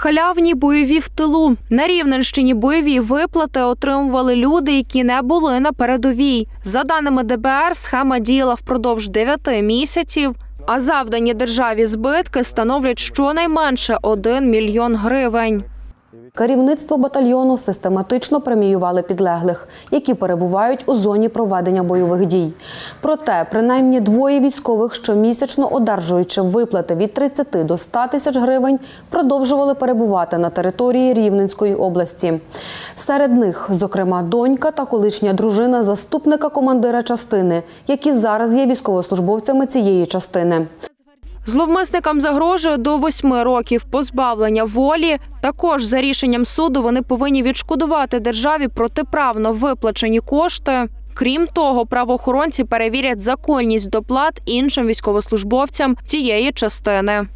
Халявні бойові в тилу на Рівненщині бойові виплати отримували люди, які не були на передовій. За даними ДБР, схема діяла впродовж 9 місяців. А завдані державі збитки становлять щонайменше 1 мільйон гривень. Керівництво батальйону систематично преміювали підлеглих, які перебувають у зоні проведення бойових дій. Проте, принаймні двоє військових, щомісячно одержуючи виплати від 30 до 100 тисяч гривень, продовжували перебувати на території Рівненської області. Серед них, зокрема, донька та колишня дружина заступника командира частини, які зараз є військовослужбовцями цієї частини. Зловмисникам загрожує до восьми років позбавлення волі. Також за рішенням суду вони повинні відшкодувати державі протиправно виплачені кошти. Крім того, правоохоронці перевірять законність доплат іншим військовослужбовцям цієї частини.